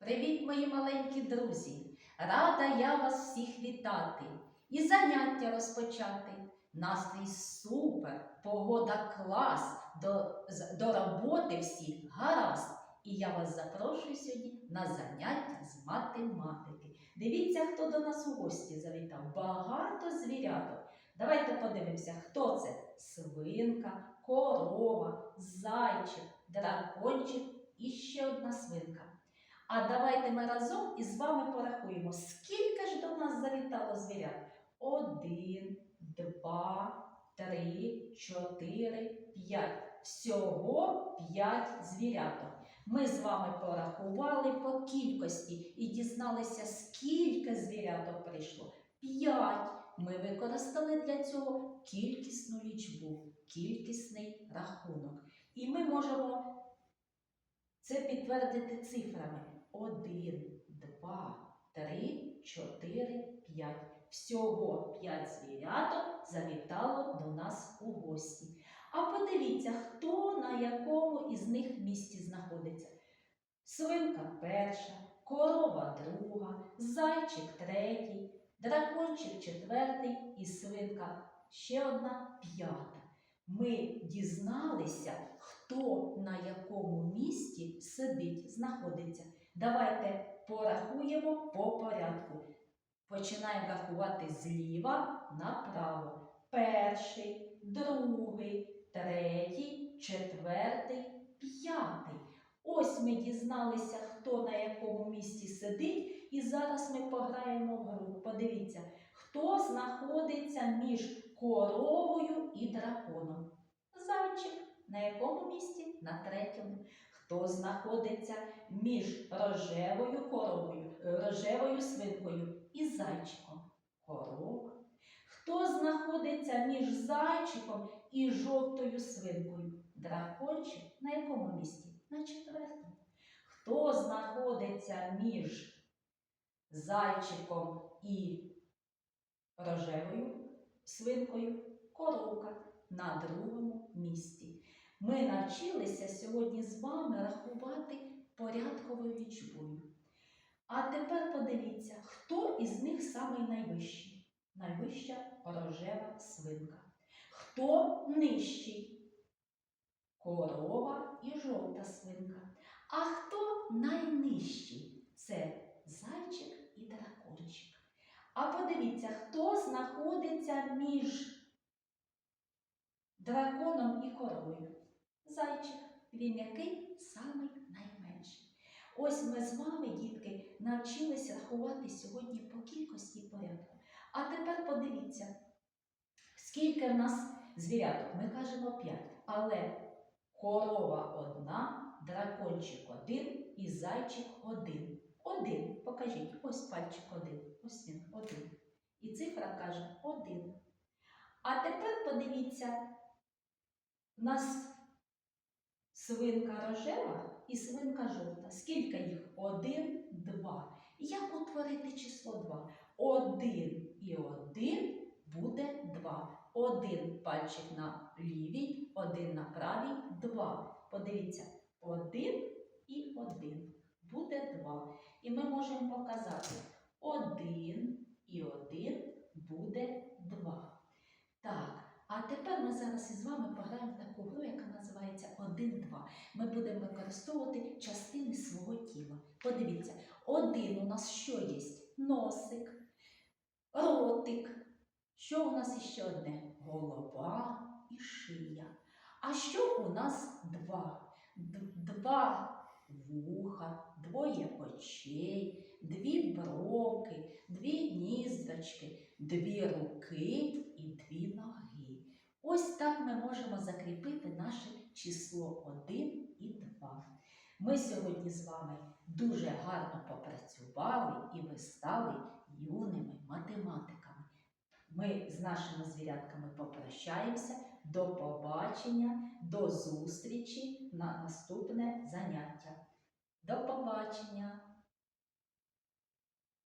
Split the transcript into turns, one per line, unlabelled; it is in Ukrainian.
Привіт, мої маленькі друзі! Рада я вас всіх вітати і заняття розпочати. Настрій супер, погода клас, до, до роботи всі гаразд. І я вас запрошую сьогодні на заняття з математики. Дивіться, хто до нас у гості завітав. Багато звіряток. Давайте подивимося, хто це: свинка, корова, зайчик, дракончик і ще одна свинка. А давайте ми разом із вами порахуємо, скільки ж до нас завітало звірят. Один, два, три, чотири, п'ять. Всього п'ять звіряток. Ми з вами порахували по кількості і дізналися, скільки звіряток прийшло. П'ять. Ми використали для цього кількісну лічбу, кількісний рахунок. І ми можемо це підтвердити цифрами. Один, два, три, чотири, п'ять. Всього п'ять звіряток завітало до нас у гості. А подивіться, хто на якому із них місці знаходиться. Свинка перша, корова друга, зайчик третій, дракончик четвертий і свинка ще одна п'ята. Ми дізналися, хто на якому місці сидить, знаходиться. Давайте порахуємо по порядку. Починаємо рахувати зліва направо. Перший, другий, третій, четвертий, п'ятий. Ось ми дізналися, хто на якому місці сидить, і зараз ми пограємо в гру. Подивіться, хто знаходиться між коровою і драконом. Зайчик на якому місці? На третьому. Хто знаходиться між рожевою коровою, рожевою свинкою і зайчиком? Корова. Хто знаходиться між зайчиком і жовтою свинкою? Дракончик на якому місці? На четвертому. Хто знаходиться між зайчиком і рожевою свинкою? Коровка на другому місці. Ми навчилися сьогодні з вами рахувати порядковою лічбою. А тепер подивіться, хто із них самий найвищий? Найвища рожева свинка. Хто нижчий? Корова і жовта свинка. А хто найнижчий? Це зайчик і дракончик. А подивіться, хто знаходиться між драконом і коровою? Зайчик. Він який самий найменший. Ось ми з вами, дітки, навчилися рахувати сьогодні по кількості порядку. А тепер подивіться, скільки в нас звіряток. Ми кажемо 5, але корова одна, дракончик один і зайчик один. Один. Покажіть, ось пальчик один. Ось він один. І цифра каже один. А тепер подивіться, у нас свинка рожева і свинка жовта. Скільки їх? Один, два. Як утворити число два? Один і один буде два. Один пальчик на лівій, один на правій, два. Подивіться, один і один буде два. І ми можемо показати один і один буде два. Так, а тепер ми зараз із вами пограємо в таку гру, яка називається 1-2. Ми будемо використовувати частини свого тіла. Подивіться, один у нас що є? Носик, ротик. Що у нас іще одне? Голова і шия. А що у нас два? Два вуха, двоє очей, дві бровки, дві ніздочки, дві руки і дві ноги. Ось так ми можемо закріпити наше число 1 і 2. Ми сьогодні з вами дуже гарно попрацювали і ви стали юними математиками. Ми з нашими звірятками попрощаємося. До побачення, до зустрічі на наступне заняття. До побачення!